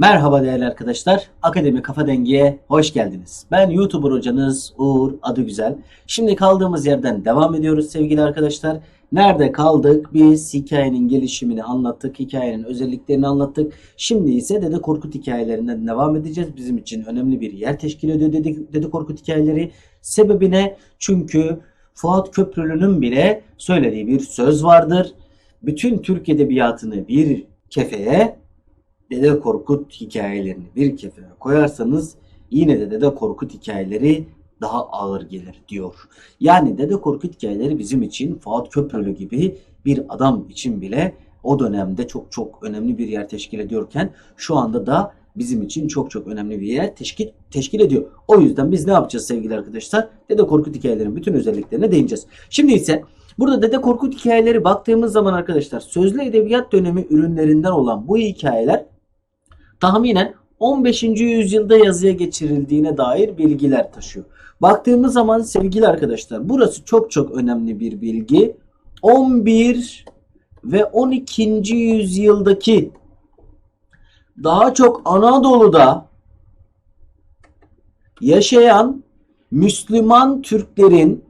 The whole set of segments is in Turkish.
Merhaba değerli arkadaşlar. Akademi Kafa Dengi'ye hoş geldiniz. Ben YouTuber hocanız Uğur Adıgüzel. Şimdi kaldığımız yerden devam ediyoruz sevgili arkadaşlar. Nerede kaldık? Biz hikayenin gelişimini anlattık. Hikayenin özelliklerini anlattık. Şimdi ise Dede Korkut hikayelerinden devam edeceğiz. Bizim için önemli bir yer teşkil ediyor Dede, Dede Korkut hikayeleri. Sebebine çünkü Fuat Köprülü'nün bile söylediği bir söz vardır. Bütün Türk Edebiyatı'nı bir kefeye Dede Korkut hikayelerini bir kefeye koyarsanız yine de Dede Korkut hikayeleri daha ağır gelir diyor. Yani Dede Korkut hikayeleri bizim için Fuat Köprülü gibi bir adam için bile o dönemde çok çok önemli bir yer teşkil ediyorken şu anda da bizim için çok çok önemli bir yer teşkil, teşkil ediyor. O yüzden biz ne yapacağız sevgili arkadaşlar? Dede Korkut hikayelerinin bütün özelliklerine değineceğiz. Şimdi ise burada Dede Korkut hikayeleri baktığımız zaman arkadaşlar sözlü edebiyat dönemi ürünlerinden olan bu hikayeler tahminen 15. yüzyılda yazıya geçirildiğine dair bilgiler taşıyor. Baktığımız zaman sevgili arkadaşlar burası çok çok önemli bir bilgi. 11 ve 12. yüzyıldaki daha çok Anadolu'da yaşayan Müslüman Türklerin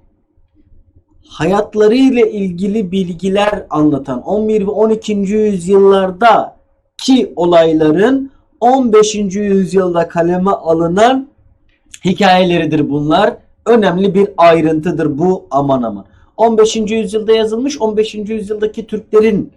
hayatları ile ilgili bilgiler anlatan 11 ve 12. yüzyıllarda ki olayların 15. yüzyılda kaleme alınan hikayeleridir bunlar. Önemli bir ayrıntıdır bu aman aman. 15. yüzyılda yazılmış 15. yüzyıldaki Türklerin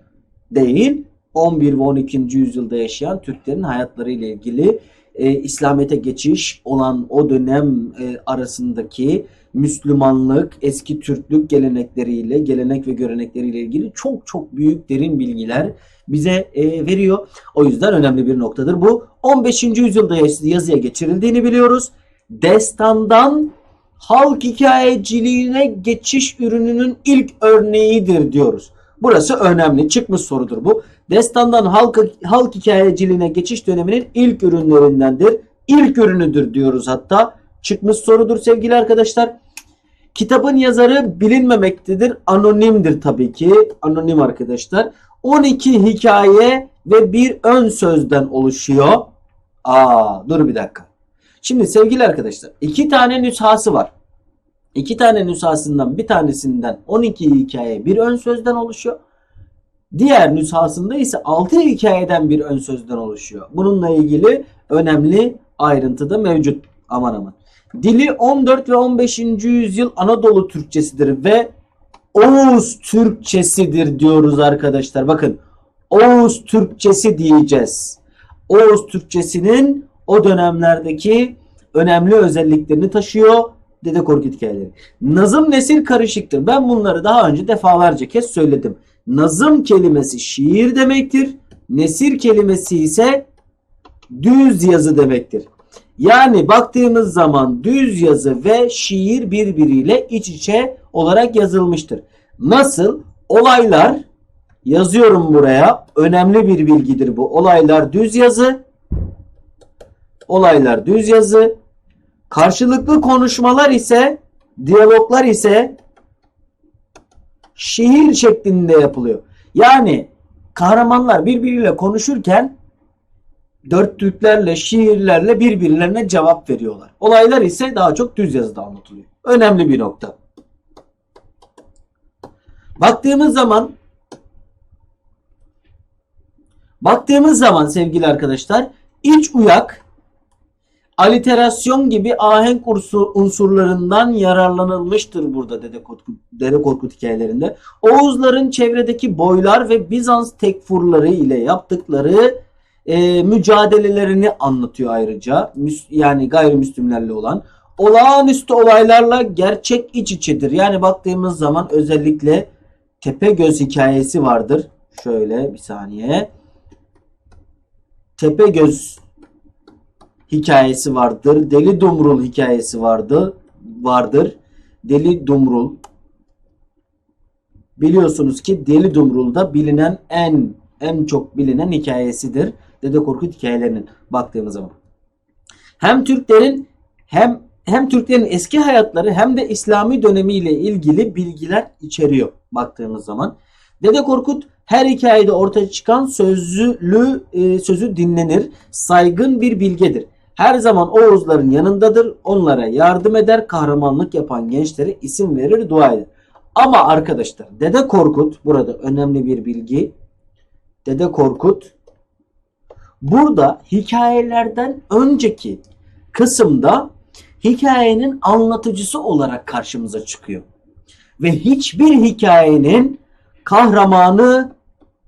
değil 11 ve 12. yüzyılda yaşayan Türklerin hayatları ile ilgili e, İslamiyet'e geçiş olan o dönem e, arasındaki Müslümanlık, eski Türklük gelenekleriyle, gelenek ve görenekleriyle ilgili çok çok büyük derin bilgiler bize e, veriyor. O yüzden önemli bir noktadır bu. 15. yüzyılda yazıya geçirildiğini biliyoruz. Destandan halk hikayeciliğine geçiş ürününün ilk örneğidir diyoruz. Burası önemli. Çıkmış sorudur bu. Destandan halk, halk hikayeciliğine geçiş döneminin ilk ürünlerindendir. İlk ürünüdür diyoruz hatta. Çıkmış sorudur sevgili arkadaşlar. Kitabın yazarı bilinmemektedir. Anonimdir tabii ki. Anonim arkadaşlar. 12 hikaye ve bir ön sözden oluşuyor. Aa dur bir dakika. Şimdi sevgili arkadaşlar iki tane nüshası var. İki tane nüshasından bir tanesinden 12 hikaye bir ön sözden oluşuyor. Diğer nüshasında ise 6 hikayeden bir ön sözden oluşuyor. Bununla ilgili önemli ayrıntı da mevcut. Aman aman. Dili 14 ve 15. yüzyıl Anadolu Türkçesidir ve Oğuz Türkçesidir diyoruz arkadaşlar. Bakın Oğuz Türkçesi diyeceğiz. Oğuz Türkçesinin o dönemlerdeki önemli özelliklerini taşıyor Dede Korkut hikayeleri. Nazım nesil karışıktır. Ben bunları daha önce defalarca kez söyledim. Nazım kelimesi şiir demektir. Nesir kelimesi ise düz yazı demektir. Yani baktığımız zaman düz yazı ve şiir birbiriyle iç içe olarak yazılmıştır. Nasıl? Olaylar yazıyorum buraya. Önemli bir bilgidir bu. Olaylar düz yazı. Olaylar düz yazı. Karşılıklı konuşmalar ise diyaloglar ise şiir şeklinde yapılıyor. Yani kahramanlar birbiriyle konuşurken dörtlüklerle, şiirlerle birbirlerine cevap veriyorlar. Olaylar ise daha çok düz yazıda anlatılıyor. Önemli bir nokta. Baktığımız zaman baktığımız zaman sevgili arkadaşlar iç uyak aliterasyon gibi ahenk unsurlarından yararlanılmıştır burada Dede Korkut, Dede Korkut hikayelerinde. Oğuzların çevredeki boylar ve Bizans tekfurları ile yaptıkları e, mücadelelerini anlatıyor ayrıca. Yani gayrimüslimlerle olan. Olağanüstü olaylarla gerçek iç içedir. Yani baktığımız zaman özellikle Tepegöz hikayesi vardır. Şöyle bir saniye. Tepegöz hikayesi vardır. Deli Dumrul hikayesi vardı. Vardır. Deli Dumrul. Biliyorsunuz ki Deli Dumrul'da bilinen en en çok bilinen hikayesidir. Dede Korkut hikayelerinin baktığımız zaman. Hem Türklerin hem hem Türklerin eski hayatları hem de İslami dönemiyle ilgili bilgiler içeriyor baktığımız zaman. Dede Korkut her hikayede ortaya çıkan sözlü e, sözü dinlenir. Saygın bir bilgedir. Her zaman Oğuzların yanındadır. Onlara yardım eder. Kahramanlık yapan gençlere isim verir, dua eder. Ama arkadaşlar Dede Korkut burada önemli bir bilgi. Dede Korkut burada hikayelerden önceki kısımda hikayenin anlatıcısı olarak karşımıza çıkıyor. Ve hiçbir hikayenin kahramanı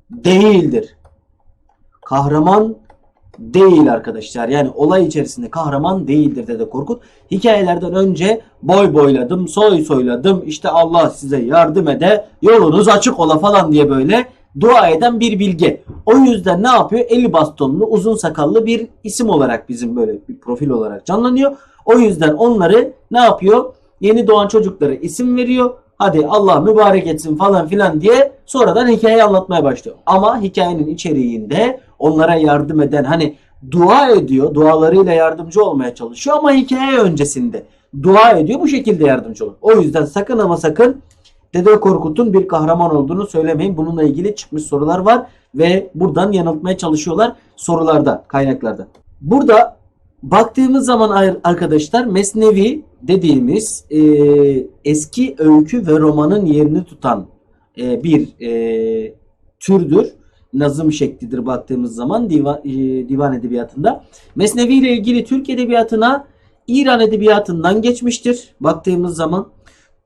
değildir. Kahraman değil arkadaşlar. Yani olay içerisinde kahraman değildir Dede Korkut. Hikayelerden önce boy boyladım, soy soyladım, işte Allah size yardım ede, yolunuz açık ola falan diye böyle dua eden bir bilge. O yüzden ne yapıyor? Eli bastonlu, uzun sakallı bir isim olarak bizim böyle bir profil olarak canlanıyor. O yüzden onları ne yapıyor? Yeni doğan çocuklara isim veriyor. Hadi Allah mübarek etsin falan filan diye sonradan hikayeyi anlatmaya başlıyor. Ama hikayenin içeriğinde onlara yardım eden hani dua ediyor, dualarıyla yardımcı olmaya çalışıyor ama hikaye öncesinde dua ediyor bu şekilde yardımcı olur. O yüzden sakın ama sakın Dede Korkut'un bir kahraman olduğunu söylemeyin. Bununla ilgili çıkmış sorular var ve buradan yanıltmaya çalışıyorlar sorularda, kaynaklarda. Burada baktığımız zaman arkadaşlar Mesnevi dediğimiz e, eski öykü ve romanın yerini tutan e, bir e, türdür. Nazım şeklidir baktığımız zaman divan, e, divan edebiyatında. Mesnevi ile ilgili Türk edebiyatına İran edebiyatından geçmiştir. Baktığımız zaman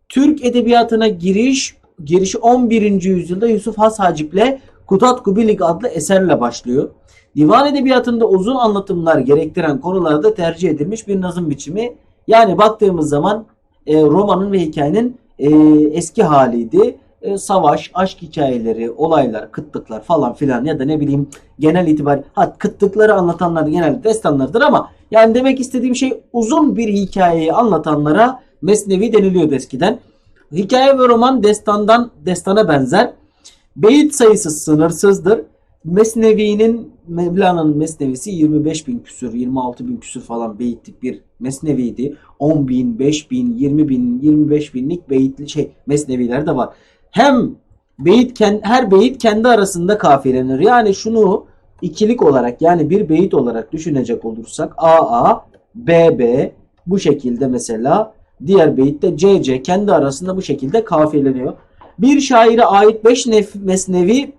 Türk edebiyatına giriş girişi 11. yüzyılda Yusuf Has Hacip'le Kutat Kubilik adlı eserle başlıyor. Divan edebiyatında uzun anlatımlar gerektiren konularda tercih edilmiş bir nazım biçimi. Yani baktığımız zaman e, romanın ve hikayenin e, eski haliydi. E, savaş, aşk hikayeleri, olaylar, kıtlıklar falan filan ya da ne bileyim genel itibar ha kıtlıkları anlatanlar genelde destanlardır ama yani demek istediğim şey uzun bir hikayeyi anlatanlara mesnevi deniliyordu eskiden. Hikaye ve roman destandan destana benzer. Beyit sayısı sınırsızdır. Mesnevi'nin Mevlana'nın Mesnevisi 25 bin küsür, 26 bin küsür falan beyitlik bir Mesneviydi. 10 bin, 5 bin, 20 bin, 25 binlik beyitli şey Mesneviler de var. Hem beyit her beyit kendi arasında kafiyelenir. Yani şunu ikilik olarak yani bir beyit olarak düşünecek olursak AA, BB bu şekilde mesela diğer beyitte CC kendi arasında bu şekilde kafiyeleniyor. Bir şaire ait 5 mesnevi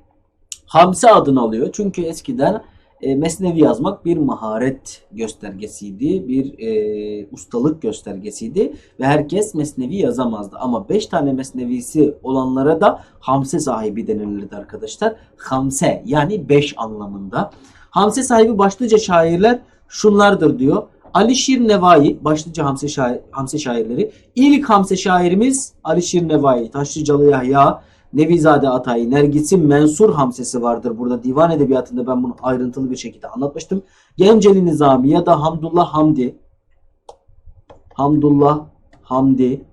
Hamse adını alıyor. Çünkü eskiden e, mesnevi yazmak bir maharet göstergesiydi. Bir e, ustalık göstergesiydi. Ve herkes mesnevi yazamazdı. Ama 5 tane mesnevisi olanlara da hamse sahibi denilirdi arkadaşlar. Hamse yani 5 anlamında. Hamse sahibi başlıca şairler şunlardır diyor. Alişir Nevai başlıca Hamse, şair, Hamse şairleri. İlk Hamse şairimiz Alişir Nevai. Taşlıcalı Yahya, Nevizade Atay, Nergis'in Mensur hamsesi vardır. Burada divan edebiyatında ben bunu ayrıntılı bir şekilde anlatmıştım. Genceli Nizami ya da Hamdullah Hamdi. Hamdullah Hamdi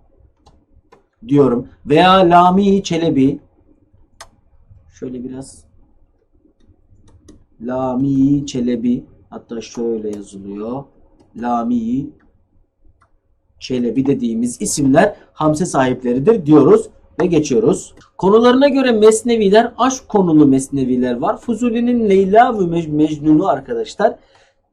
diyorum. Veya Lami Çelebi. Şöyle biraz Lami Çelebi hatta şöyle yazılıyor. Lami Çelebi dediğimiz isimler hamse sahipleridir diyoruz ve geçiyoruz. Konularına göre mesneviler, aşk konulu mesneviler var. Fuzuli'nin Leyla ve Mecnun'u arkadaşlar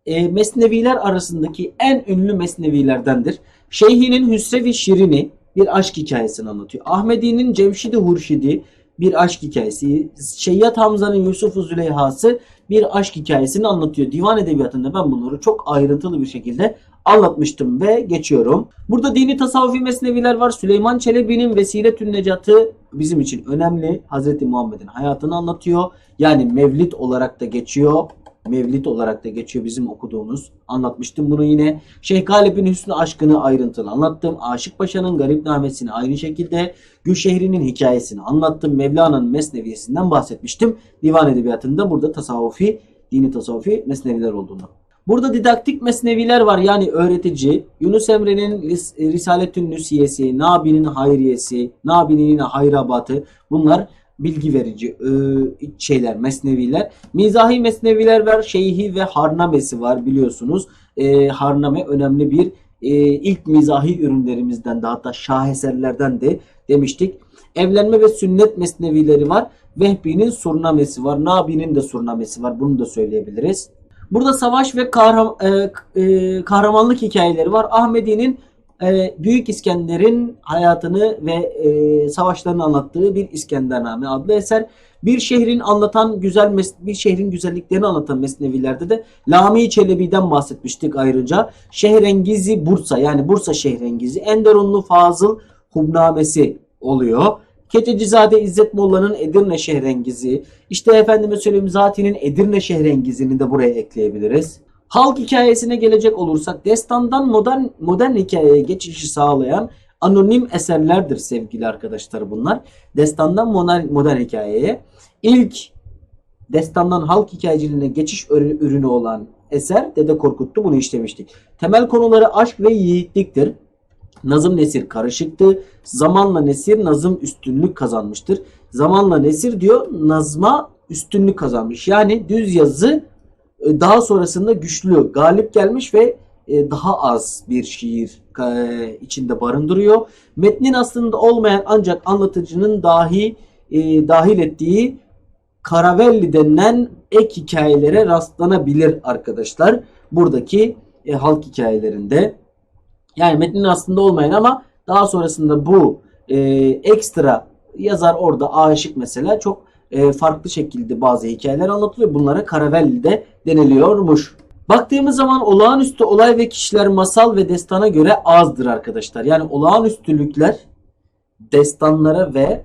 e, mesneviler arasındaki en ünlü mesnevilerdendir. Şeyhinin Hüsrev-i Şirin'i bir aşk hikayesini anlatıyor. Ahmedi'nin Cemşid-i Hurşidi bir aşk hikayesi. Şeyyat Hamza'nın Yusuf-u Züleyha'sı bir aşk hikayesini anlatıyor. Divan edebiyatında ben bunları çok ayrıntılı bir şekilde anlatmıştım ve geçiyorum. Burada dini tasavvufi mesneviler var. Süleyman Çelebi'nin Vesile Necatı bizim için önemli. Hazreti Muhammed'in hayatını anlatıyor. Yani mevlid olarak da geçiyor. Mevlid olarak da geçiyor bizim okuduğumuz. Anlatmıştım bunu yine. Şeyh Galip'in Hüsnü aşkını ayrıntılı anlattım. Aşık Paşa'nın garip namesini aynı şekilde. Gülşehri'nin hikayesini anlattım. Mevlana'nın mesneviyesinden bahsetmiştim. Divan edebiyatında burada tasavvufi, dini tasavvufi mesneviler olduğunu. Burada didaktik mesneviler var yani öğretici. Yunus Emre'nin Risaletün Nüsiyesi, Nabi'nin Hayriyesi, Nabi'nin Hayrabatı bunlar bilgi verici şeyler, mesneviler. Mizahi mesneviler var, şeyhi ve harnamesi var biliyorsunuz. Harname önemli bir e, ilk mizahi ürünlerimizden de hatta şaheserlerden de demiştik. Evlenme ve sünnet mesnevileri var. Vehbi'nin surnamesi var. Nabi'nin de surnamesi var. Bunu da söyleyebiliriz. Burada savaş ve kahram, e, e, kahramanlık hikayeleri var. Ahmedi'nin Büyük İskender'in hayatını ve e, savaşlarını anlattığı bir İskendername adlı eser. Bir şehrin anlatan güzel bir şehrin güzelliklerini anlatan mesnevilerde de Lami Çelebi'den bahsetmiştik ayrıca. Şehrengizi Bursa yani Bursa Şehrengizi Enderunlu Fazıl Hubnamesi oluyor. Keçecizade İzzet Molla'nın Edirne Şehrengizi, işte efendime söyleyeyim Zati'nin Edirne Şehrengizini de buraya ekleyebiliriz. Halk hikayesine gelecek olursak destandan modern modern hikayeye geçişi sağlayan anonim eserlerdir sevgili arkadaşlar bunlar. Destandan modern, modern hikayeye ilk destandan halk hikayeciliğine geçiş ürü- ürünü olan eser Dede Korkut'tu bunu işlemiştik. Temel konuları aşk ve yiğitliktir. Nazım nesir karışıktı. Zamanla nesir nazım üstünlük kazanmıştır. Zamanla nesir diyor nazma üstünlük kazanmış. Yani düz yazı daha sonrasında güçlü, galip gelmiş ve e, daha az bir şiir e, içinde barındırıyor. Metnin aslında olmayan ancak anlatıcının dahi e, dahil ettiği Karavelli denilen ek hikayelere rastlanabilir arkadaşlar. Buradaki e, halk hikayelerinde. Yani metnin aslında olmayan ama daha sonrasında bu e, ekstra yazar orada aşık mesela çok e, farklı şekilde bazı hikayeler anlatılıyor. Bunlara Karavelli de deniliyormuş. Baktığımız zaman olağanüstü olay ve kişiler masal ve destana göre azdır arkadaşlar. Yani olağanüstülükler destanlara ve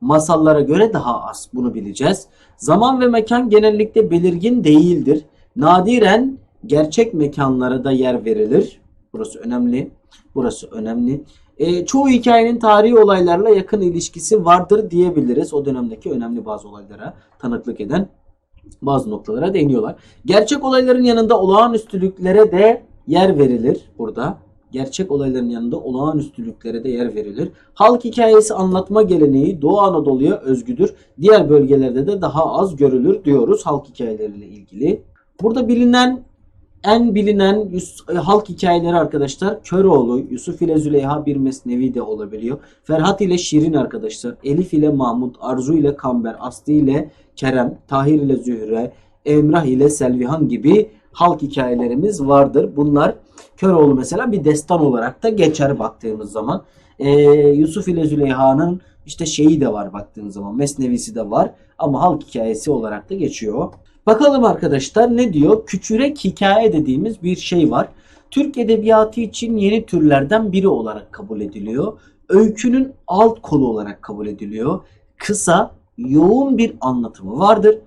masallara göre daha az. Bunu bileceğiz. Zaman ve mekan genellikle belirgin değildir. Nadiren gerçek mekanlara da yer verilir. Burası önemli. Burası önemli. E, çoğu hikayenin tarihi olaylarla yakın ilişkisi vardır diyebiliriz. O dönemdeki önemli bazı olaylara tanıklık eden bazı noktalara değiniyorlar. Gerçek olayların yanında olağanüstülüklere de yer verilir burada. Gerçek olayların yanında olağanüstülüklere de yer verilir. Halk hikayesi anlatma geleneği Doğu Anadolu'ya özgüdür. Diğer bölgelerde de daha az görülür diyoruz halk hikayeleriyle ilgili. Burada bilinen en bilinen e, halk hikayeleri arkadaşlar Köroğlu, Yusuf ile Züleyha bir mesnevi de olabiliyor. Ferhat ile Şirin arkadaşlar. Elif ile Mahmut, Arzu ile Kamber, Aslı ile Kerem, Tahir ile Zühre, Emrah ile Selvihan gibi halk hikayelerimiz vardır. Bunlar Köroğlu mesela bir destan olarak da geçer baktığımız zaman. Ee, Yusuf ile Züleyha'nın işte şeyi de var baktığınız zaman. Mesnevisi de var ama halk hikayesi olarak da geçiyor. Bakalım arkadaşlar ne diyor? Küçürek hikaye dediğimiz bir şey var. Türk edebiyatı için yeni türlerden biri olarak kabul ediliyor. Öykünün alt kolu olarak kabul ediliyor. Kısa, yoğun bir anlatımı vardır.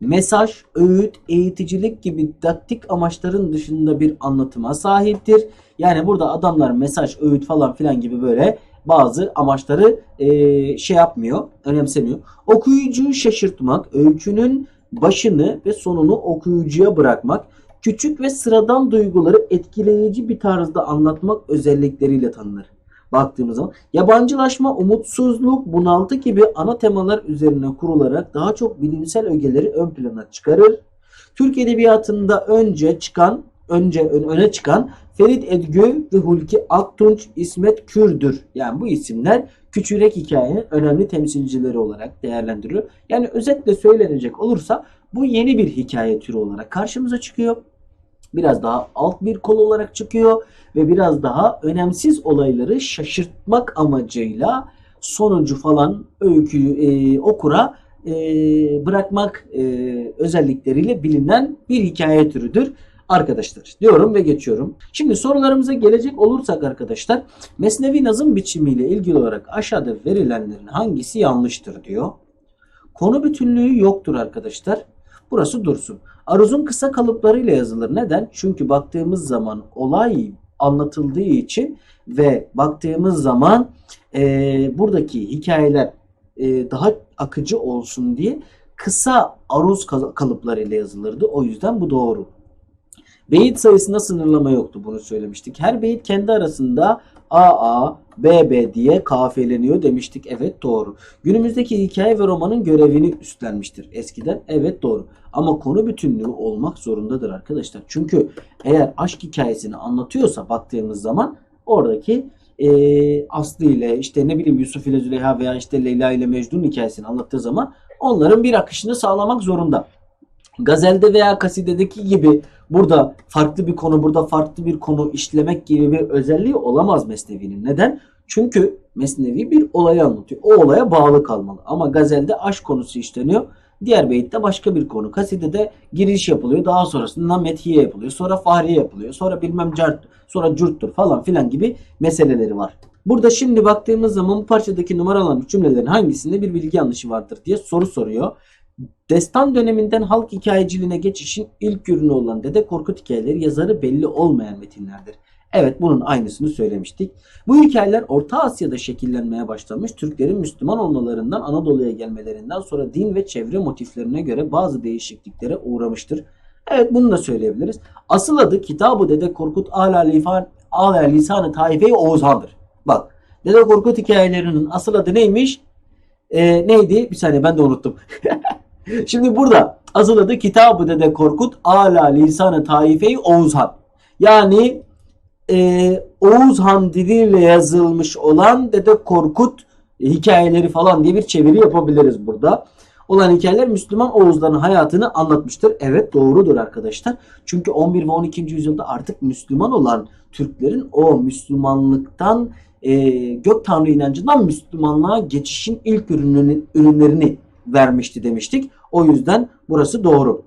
Mesaj, öğüt, eğiticilik gibi didaktik amaçların dışında bir anlatıma sahiptir. Yani burada adamlar mesaj, öğüt falan filan gibi böyle bazı amaçları eee, şey yapmıyor, önemsemiyor. Okuyucuyu şaşırtmak, öykünün başını ve sonunu okuyucuya bırakmak, küçük ve sıradan duyguları etkileyici bir tarzda anlatmak özellikleriyle tanınır. Baktığımız zaman yabancılaşma, umutsuzluk, bunaltı gibi ana temalar üzerine kurularak daha çok bilimsel ögeleri ön plana çıkarır. Türk edebiyatında önce çıkan, önce ön- öne çıkan Ferit Edgü ve Hulki Aktunç, İsmet Kürdür. Yani bu isimler küçürek hikayenin önemli temsilcileri olarak değerlendiriliyor. Yani özetle söylenecek olursa bu yeni bir hikaye türü olarak karşımıza çıkıyor. Biraz daha alt bir kol olarak çıkıyor ve biraz daha önemsiz olayları şaşırtmak amacıyla sonucu falan öyküyü e, okura e, bırakmak e, özellikleriyle bilinen bir hikaye türüdür arkadaşlar diyorum ve geçiyorum. Şimdi sorularımıza gelecek olursak arkadaşlar Mesnevi nazım biçimiyle ilgili olarak aşağıda verilenlerin hangisi yanlıştır diyor. Konu bütünlüğü yoktur arkadaşlar. Burası dursun. Aruzun kısa kalıplarıyla yazılır. Neden? Çünkü baktığımız zaman olay anlatıldığı için ve baktığımız zaman e, buradaki hikayeler e, daha akıcı olsun diye kısa aruz kal- kalıplarıyla yazılırdı. O yüzden bu doğru. Beyit sayısında sınırlama yoktu bunu söylemiştik. Her beyit kendi arasında AA, BB diye kafeleniyor demiştik. Evet doğru. Günümüzdeki hikaye ve romanın görevini üstlenmiştir. Eskiden evet doğru. Ama konu bütünlüğü olmak zorundadır arkadaşlar. Çünkü eğer aşk hikayesini anlatıyorsa baktığımız zaman oradaki e, Aslı ile işte ne bileyim Yusuf ile Züleyha veya işte Leyla ile Mecnun hikayesini anlattığı zaman onların bir akışını sağlamak zorunda. Gazelde veya kasidedeki gibi burada farklı bir konu, burada farklı bir konu işlemek gibi bir özelliği olamaz Mesnevi'nin. Neden? Çünkü Mesnevi bir olayı anlatıyor. O olaya bağlı kalmalı. Ama gazelde aşk konusu işleniyor. Diğer beyitte başka bir konu. Kasidede giriş yapılıyor. Daha sonrasında methiye yapılıyor. Sonra fahriye yapılıyor. Sonra bilmem cart, sonra curttur falan filan gibi meseleleri var. Burada şimdi baktığımız zaman bu parçadaki numaralanmış cümlelerin hangisinde bir bilgi yanlışı vardır diye soru soruyor. Destan döneminden halk hikayeciliğine geçişin ilk ürünü olan Dede Korkut hikayeleri yazarı belli olmayan metinlerdir. Evet bunun aynısını söylemiştik. Bu hikayeler Orta Asya'da şekillenmeye başlamış Türklerin Müslüman olmalarından Anadolu'ya gelmelerinden sonra din ve çevre motiflerine göre bazı değişikliklere uğramıştır. Evet bunu da söyleyebiliriz. Asıl adı Kitab-ı Dede Korkut Ala Lifan Ala Lisan-ı Taife-i Oğuzhan'dır. Bak Dede Korkut hikayelerinin asıl adı neymiş? Ee, neydi? Bir saniye ben de unuttum. Şimdi burada asıl adı Kitab-ı Dede Korkut Ala Lisan-ı Taife-i Oğuzhan. Yani e, Oğuzhan diliyle yazılmış olan Dede Korkut hikayeleri falan diye bir çeviri yapabiliriz burada. Olan hikayeler Müslüman Oğuzların hayatını anlatmıştır. Evet doğrudur arkadaşlar. Çünkü 11 ve 12. yüzyılda artık Müslüman olan Türklerin o Müslümanlıktan e, gök tanrı inancından Müslümanlığa geçişin ilk ürünlerini, ürünlerini vermişti demiştik. O yüzden burası doğru.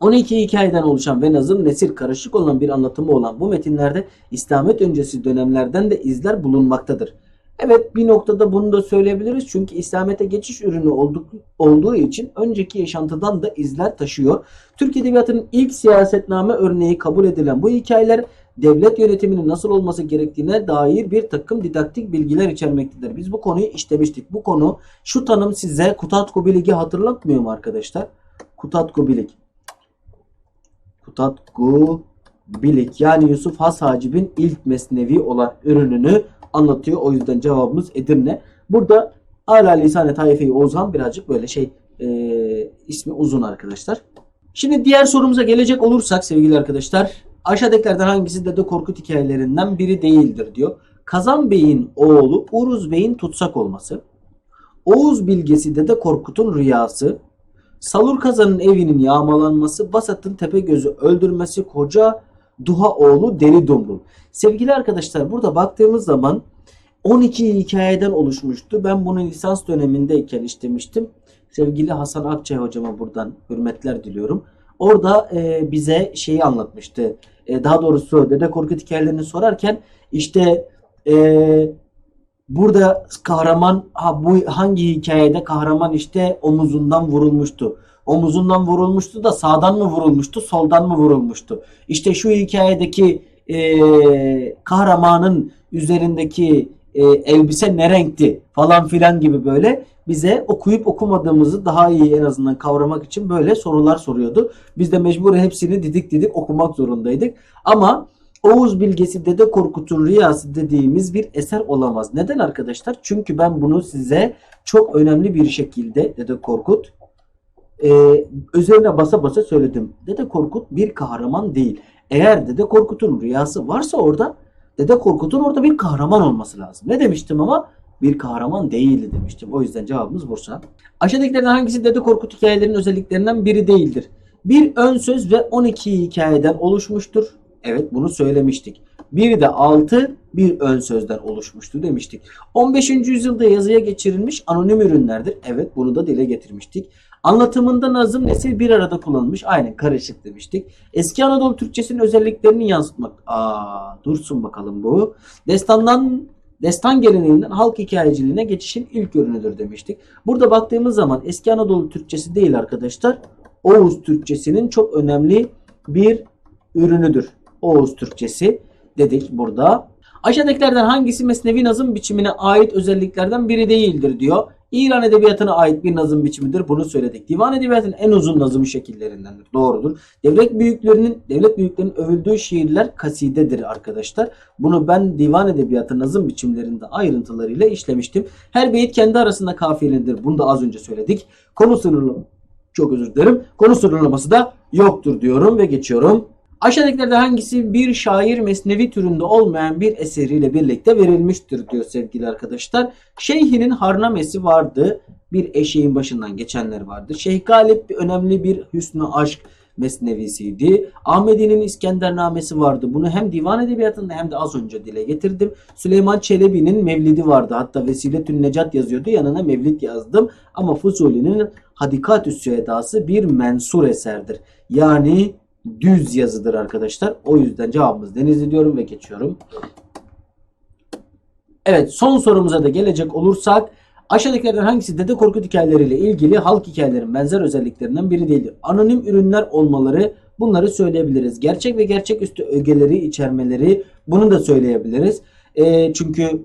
12 hikayeden oluşan ve nazım nesir karışık olan bir anlatımı olan bu metinlerde İslamet öncesi dönemlerden de izler bulunmaktadır. Evet bir noktada bunu da söyleyebiliriz çünkü İslamiyet'e geçiş ürünü olduk, olduğu için önceki yaşantıdan da izler taşıyor. Türk Edebiyatı'nın ilk siyasetname örneği kabul edilen bu hikayeler devlet yönetiminin nasıl olması gerektiğine dair bir takım didaktik bilgiler içermektedir. Biz bu konuyu işlemiştik. Bu konu şu tanım size Kutatku Bilig'i hatırlatmıyor mu arkadaşlar? Kutatku Bilig. Kutatku Bilik yani Yusuf Has Hacib'in ilk mesnevi olan ürününü anlatıyor. O yüzden cevabımız Edirne. Burada Ala Lisan-ı Taife-i Oğuzhan birazcık böyle şey e, ismi uzun arkadaşlar. Şimdi diğer sorumuza gelecek olursak sevgili arkadaşlar. Aşağıdakilerden hangisi Dede Korkut hikayelerinden biri değildir diyor. Kazan Bey'in oğlu Uruz Bey'in tutsak olması. Oğuz bilgesi Dede Korkut'un rüyası. Salur Kazan'ın evinin yağmalanması, Basat'ın Tepegöz'ü öldürmesi, koca Duha oğlu Deli Dumrul. Sevgili arkadaşlar burada baktığımız zaman 12 hikayeden oluşmuştu. Ben bunu lisans dönemindeyken işlemiştim. Sevgili Hasan Akçay hocama buradan hürmetler diliyorum. Orada e, bize şeyi anlatmıştı. E, daha doğrusu Dede Korkut hikayelerini sorarken işte e, burada kahraman ha, bu hangi hikayede kahraman işte omuzundan vurulmuştu. Omuzundan vurulmuştu da sağdan mı vurulmuştu, soldan mı vurulmuştu? İşte şu hikayedeki e, kahramanın üzerindeki e, elbise ne renkti falan filan gibi böyle bize okuyup okumadığımızı daha iyi en azından kavramak için böyle sorular soruyordu. Biz de mecbur hepsini didik didik okumak zorundaydık. Ama Oğuz Bilgesi Dede Korkut'un Rüyası dediğimiz bir eser olamaz. Neden arkadaşlar? Çünkü ben bunu size çok önemli bir şekilde Dede Korkut e, üzerine basa basa söyledim. Dede Korkut bir kahraman değil. Eğer Dede Korkut'un rüyası varsa orada Dede Korkut'un orada bir kahraman olması lazım. Ne demiştim ama? Bir kahraman değildi demiştim. O yüzden cevabımız Bursa. Aşağıdakilerden hangisi Dede Korkut hikayelerinin özelliklerinden biri değildir? Bir ön söz ve 12 hikayeden oluşmuştur. Evet bunu söylemiştik. Biri de 6 bir ön sözden oluşmuştu demiştik. 15. yüzyılda yazıya geçirilmiş anonim ürünlerdir. Evet bunu da dile getirmiştik. Anlatımında nazım nesil bir arada kullanılmış. Aynen karışık demiştik. Eski Anadolu Türkçesinin özelliklerini yansıtmak. Aa dursun bakalım bu. Destandan destan geleneğinden halk hikayeciliğine geçişin ilk ürünüdür demiştik. Burada baktığımız zaman eski Anadolu Türkçesi değil arkadaşlar. Oğuz Türkçesinin çok önemli bir ürünüdür. Oğuz Türkçesi dedik burada. Aşağıdakilerden hangisi mesnevi nazım biçimine ait özelliklerden biri değildir diyor. İran edebiyatına ait bir nazım biçimidir. Bunu söyledik. Divan edebiyatının en uzun nazım şekillerindendir. Doğrudur. Devlet büyüklerinin devlet büyüklerinin övüldüğü şiirler kasidedir arkadaşlar. Bunu ben divan edebiyatı nazım biçimlerinde ayrıntılarıyla işlemiştim. Her beyit kendi arasında kafiyelidir. Bunu da az önce söyledik. Konu sınırlı çok özür dilerim. Konu sınırlaması da yoktur diyorum ve geçiyorum. Aşağıdakilerden hangisi bir şair mesnevi türünde olmayan bir eseriyle birlikte verilmiştir diyor sevgili arkadaşlar. Şeyhinin Harnamesi vardı. Bir eşeğin başından geçenler vardı. Şeyh Galip önemli bir hüsnü aşk mesnevisiydi. Ahmedi'nin İskendernamesi vardı. Bunu hem divan edebiyatında hem de az önce dile getirdim. Süleyman Çelebi'nin Mevlidi vardı. Hatta Vesiletün Necat yazıyordu. Yanına Mevlid yazdım. Ama Fuzuli'nin Hadikatü Süedası bir mensur eserdir. Yani düz yazıdır arkadaşlar. O yüzden cevabımız Denizli diyorum ve geçiyorum. Evet son sorumuza da gelecek olursak aşağıdakilerden hangisi Dede Korkut hikayeleriyle ilgili halk hikayelerinin benzer özelliklerinden biri değildir? Anonim ürünler olmaları bunları söyleyebiliriz. Gerçek ve gerçeküstü ögeleri içermeleri bunu da söyleyebiliriz. Ee, çünkü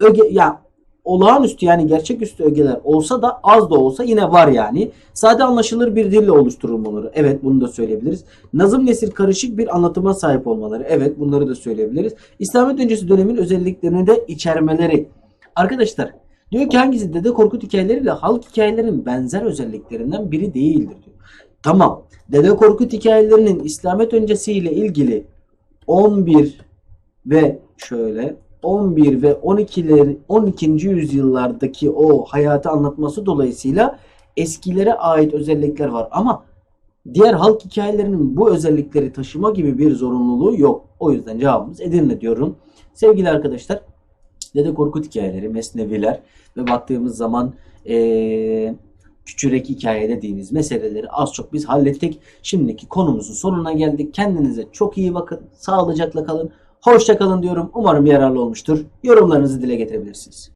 öge ya olağanüstü yani gerçeküstü ögeler olsa da az da olsa yine var yani. Sade anlaşılır bir dille oluşturulmaları. Evet bunu da söyleyebiliriz. Nazım nesil karışık bir anlatıma sahip olmaları. Evet bunları da söyleyebiliriz. İslamiyet öncesi dönemin özelliklerini de içermeleri. Arkadaşlar diyor ki hangisi Dede Korkut hikayeleriyle halk hikayelerinin benzer özelliklerinden biri değildir diyor. Tamam. Dede Korkut hikayelerinin İslamiyet öncesiyle ilgili 11 ve şöyle 11 ve 12'ler 12. yüzyıllardaki o hayatı anlatması dolayısıyla eskilere ait özellikler var ama diğer halk hikayelerinin bu özellikleri taşıma gibi bir zorunluluğu yok. O yüzden cevabımız Edirne diyorum. Sevgili arkadaşlar Dede Korkut hikayeleri, mesneviler ve baktığımız zaman eee küçürek hikaye dediğimiz meseleleri az çok biz hallettik. Şimdiki konumuzun sonuna geldik. Kendinize çok iyi bakın. Sağlıcakla kalın. Hoşça kalın diyorum. Umarım yararlı olmuştur. Yorumlarınızı dile getirebilirsiniz.